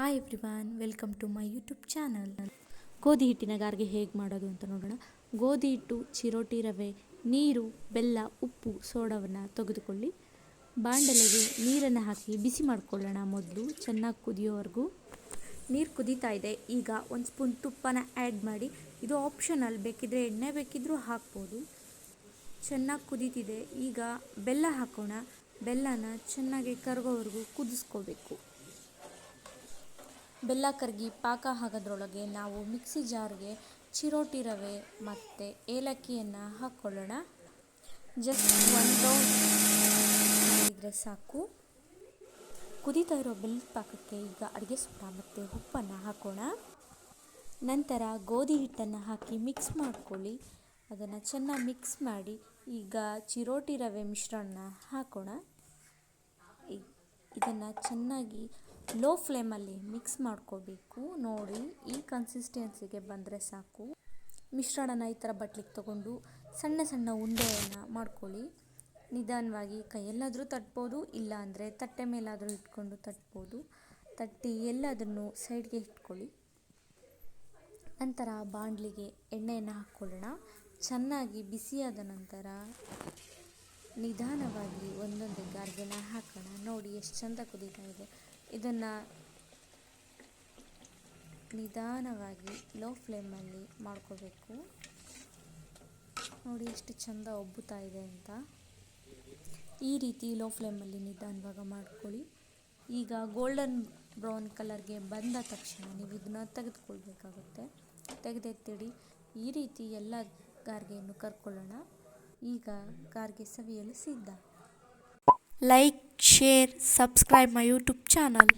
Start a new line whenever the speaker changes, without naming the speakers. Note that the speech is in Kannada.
Hi everyone welcome to my YouTube channel ಗೋಧಿ ಹಿಟ್ಟಿನ ಗಾರ್ಗೆ ಹೇಗೆ ಮಾಡೋದು ಅಂತ ನೋಡೋಣ. ಗೋಧಿ ಹಿಟ್ಟು, ಚಿರೋಟಿ ರವೆ, ನೀರು, ಬೆಲ್ಲ, ಉಪ್ಪು, ಸೋಡವನ್ನು ತೆಗೆದುಕೊಳ್ಳಿ. ಬಾಂಡಲೆಗೆ ನೀರನ್ನು ಹಾಕಿ ಬಿಸಿ ಮಾಡಿಕೊಳ್ಳೋಣ ಮೊದಲು, ಚೆನ್ನಾಗಿ ಕುದಿಯೋವರೆಗೂ. ನೀರು ಕುದೀತಾ ಇದೆ, ಈಗ ಒಂದು ಸ್ಪೂನ್ ತುಪ್ಪನ ಆ್ಯಡ್ ಮಾಡಿ, ಇದು ಆಪ್ಷನಲ್ ಬೇಕಿದ್ರೆ ಎಣ್ಣೆ ಬೇಕಿದ್ರೂ ಹಾಕ್ಬೋದು. ಚೆನ್ನಾಗಿ ಕುದೀತಿದೆ, ಈಗ ಬೆಲ್ಲ ಹಾಕೋಣ. ಬೆಲ್ಲನ ಚೆನ್ನಾಗಿ ಕರಗೋವರೆಗೂ ಕುದಿಸ್ಕೋಬೇಕು. ಬೆಲ್ಲ ಕರಗಿ ಪಾಕ ಆಗೋದ್ರೊಳಗೆ ನಾವು ಮಿಕ್ಸಿ ಜಾರ್ಗೆ ಚಿರೋಟಿ ರವೆ ಮತ್ತು ಏಲಕ್ಕಿಯನ್ನು ಹಾಕ್ಕೊಳ್ಳೋಣ ಜಸ್ಟ್ ಒಂದು ರೌಂಡ್ ಸಾಕು. ಕುದೀತಾ ಇರೋ ಬೆಲ್ಲದ ಪಾಕಕ್ಕೆ ಈಗ ಅಡುಗೆ ಸೋಡಾ ಮತ್ತು ಉಪ್ಪನ್ನು ಹಾಕೋಣ. ನಂತರ ಗೋಧಿ ಹಿಟ್ಟನ್ನು ಹಾಕಿ ಮಿಕ್ಸ್ ಮಾಡ್ಕೊಳ್ಳಿ. ಅದನ್ನು ಚೆನ್ನಾಗಿ ಮಿಕ್ಸ್ ಮಾಡಿ ಈಗ ಚಿರೋಟಿ ರವೆ ಮಿಶ್ರಣ ಹಾಕೋಣ. ಇದನ್ನು ಚೆನ್ನಾಗಿ ಲೋ ಫ್ಲೇಮಲ್ಲಿ ಮಿಕ್ಸ್ ಮಾಡ್ಕೋಬೇಕು. ನೋಡಿ, ಈ ಕನ್ಸಿಸ್ಟೆನ್ಸಿಗೆ ಬಂದರೆ ಸಾಕು. ಮಿಶ್ರಣನ ಈ ಥರ ಬಟ್ಲಿಗೆ ತಗೊಂಡು ಸಣ್ಣ ಸಣ್ಣ ಉಂಡೆಯನ್ನು ಮಾಡ್ಕೊಳ್ಳಿ. ನಿಧಾನವಾಗಿ ಕೈಯಲ್ಲಾದರೂ ತಟ್ಬೋದು, ಇಲ್ಲ ಅಂದರೆ ತಟ್ಟೆ ಮೇಲಾದರೂ ಇಟ್ಕೊಂಡು ತಟ್ಬೋದು. ತಟ್ಟಿ ಎಲ್ಲದನ್ನು ಸೈಡ್ಗೆ ಇಟ್ಕೊಳ್ಳಿ. ನಂತರ ಬಾಣಲಿಗೆ ಎಣ್ಣೆಯನ್ನು ಹಾಕ್ಕೊಳ್ಳೋಣ. ಚೆನ್ನಾಗಿ ಬಿಸಿಯಾದ ನಂತರ ನಿಧಾನವಾಗಿ ಒಂದೊಂದು ಗಾರ್ಗೆನ ಹಾಕೋಣ. ನೋಡಿ, ಎಷ್ಟು ಚಂದ ಕುದೀತಾ ಇದೆ. ಇದನ್ನು ನಿಧಾನವಾಗಿ ಲೋ ಫ್ಲೇಮಲ್ಲಿ ಮಾಡ್ಕೋಬೇಕು. ನೋಡಿ ಎಷ್ಟು ಚಂದ ಒಬ್ಬುತ್ತಾ ಇದೆ ಅಂತ. ಈ ರೀತಿ ಲೋ ಫ್ಲೇಮಲ್ಲಿ ನಿಧಾನವಾಗ ಮಾಡ್ಕೊಳ್ಳಿ. ಈಗ ಗೋಲ್ಡನ್ ಬ್ರೌನ್ ಕಲರ್ಗೆ ಬಂದ ತಕ್ಷಣ ನೀವು ಇದನ್ನ ತೆಗೆದುಕೊಳ್ಬೇಕಾಗುತ್ತೆ. ತೆಗೆದೆತ್ತಿಡಿ. ಈ ರೀತಿ ಎಲ್ಲ ಗಾರ್ಗೆಯನ್ನು ಕರ್ಕೊಳ್ಳೋಣ. ಈಗ ಗಾರ್ಗೆ ಸವಿಯಲು ಸಿದ್ಧ. Like share subscribe my YouTube channel